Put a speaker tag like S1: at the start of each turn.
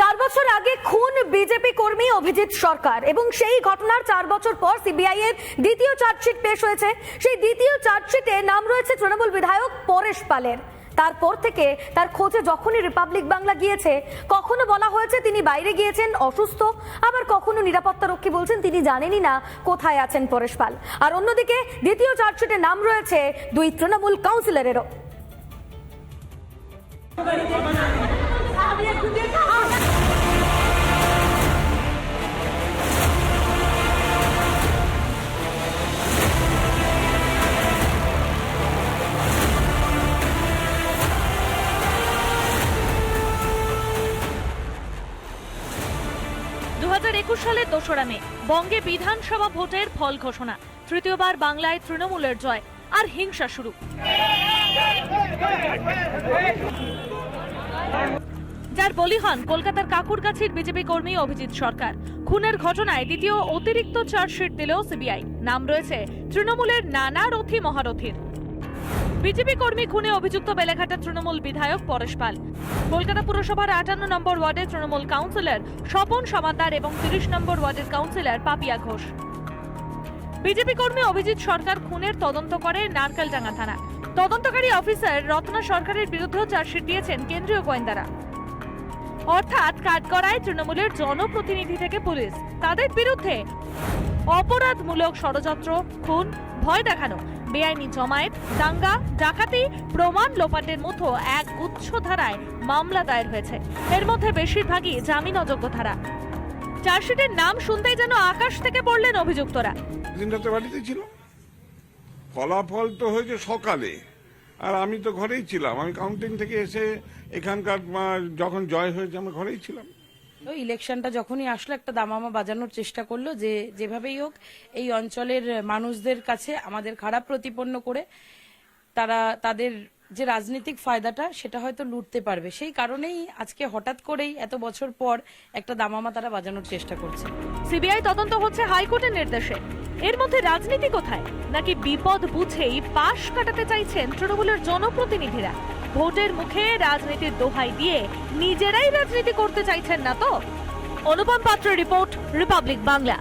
S1: চার বছর আগে খুন বিজেপি কর্মী অভিজিৎ সরকার এবং সেই ঘটনার চার বছর পর সিবিআই এর দ্বিতীয় চার্জশিট পেশ হয়েছে। সেই দ্বিতীয় চার্জশিটে নাম রয়েছে তৃণমূল বিধায়ক পরেশ পালের। তারপর থেকে তার খোঁজে যখনই রিপাবলিক বাংলা গিয়েছে, কখনো বলা হয়েছে তিনি বাইরে গিয়েছেন, অসুস্থ, আবার কখনো নিরাপত্তা রক্ষী বলছেন তিনি জানেনই না কোথায় আছেন পরেশ পাল। আর অন্যদিকে দ্বিতীয় চার্জশিটে নাম রয়েছে দুই তৃণমূল কাউন্সিলরেরও।
S2: দু সালের দোসরা মে, বঙ্গে বিধানসভা ভোটের ফল ঘোষণা। তৃতীয়বার বাংলায় তৃণমূলের জয়, আর হিংসা শুরু। যার বলি হন কলকাতার কাকুরগাছির বিজেপি কর্মী অভিজিৎ সরকার। খুনের ঘটনায় দ্বিতীয় অতিরিক্ত চার্জশিট দিলেও সিবিআই। নাম রয়েছে তৃণমূলের নানা রথী মহারথীর। বিজেপি কর্মী খুনে অভিযুক্ত বেলেঘাটা তৃণমূল বিধায়ক পরেশ পাল। কলকাতা পুরসভার আটান্ন নম্বর ওয়ার্ডের তৃণমূল কাউন্সিলর স্বপন সমাদার এবং তিরিশ নম্বর ওয়ার্ডের কাউন্সিলর পাপিয়া ঘোষ। বিজেপি কর্মী অভিজিৎ সরকার খুনের তদন্ত করে নারকেলডাঙ্গা থানা। তদন্তকারী অফিসার রত্না সরকারের বিরুদ্ধেও চার্জশিট দিয়েছেন কেন্দ্রীয় গোয়েন্দারা। অর্থাৎ কাঠগড়ায় তৃণমূলের জনপ্রতিনিধি থেকে পুলিশ। তাদের বিরুদ্ধে অপরাধমূলক ষড়যন্ত্র, খুন, ভয় দেখানো, বেআইনি জমায়েত, দাঙ্গা, ডাকাতি, প্রমাণ লোপাটের মতো এক গুচ্ছ ধারায় মামলা দায়ের হয়েছে। এর মধ্যে বেশিরভাগই জামিন অযোগ্য ধারা। চার্জশিটের নাম শুনতেই যেন আকাশ থেকে পড়লেন অভিযুক্তরা।
S3: বাড়িতে ছিল। ফলাফল তো হয়েছে সকালে। আর আমি তো ঘরেই ছিলাম। আমি কাউন্টিং থেকে এসে এখানকার যখন জয় হয়েছে আমি ঘরেই ছিলাম।
S4: তো ইলেকশনটা যখনই আসলো, একটা দামামা বাজানোর চেষ্টা করল যে যেভাবেই হোক, এই অঞ্চলের মানুষদের কাছে, আমাদের খারাপ প্রতিপন্ন করে তারা, তাদের যে রাজনৈতিক ফায়দাটা, সেটা হয়তো লুটতে পারবে। সেই কারণেই আজকে হঠাৎ করেই এত বছর পর একটা দামামা তারা বাজানোর চেষ্টা করছে।
S2: সিবিআই তদন্ত হচ্ছে হাইকোর্টের নির্দেশে। এর মধ্যে রাজনীতি কোথায়? নাকি বিপদ বুঝেই পাশ কাটাতে চাইছেন তৃণমূলের জনপ্রতিনিধিরা? ভোটের মুখে রাজনীতির দোহাই দিয়ে নিজেরাই রাজনীতি করতে চাইছেন না তো? অনুপম পাত্র রিপোর্ট, রিপাবলিক বাংলা।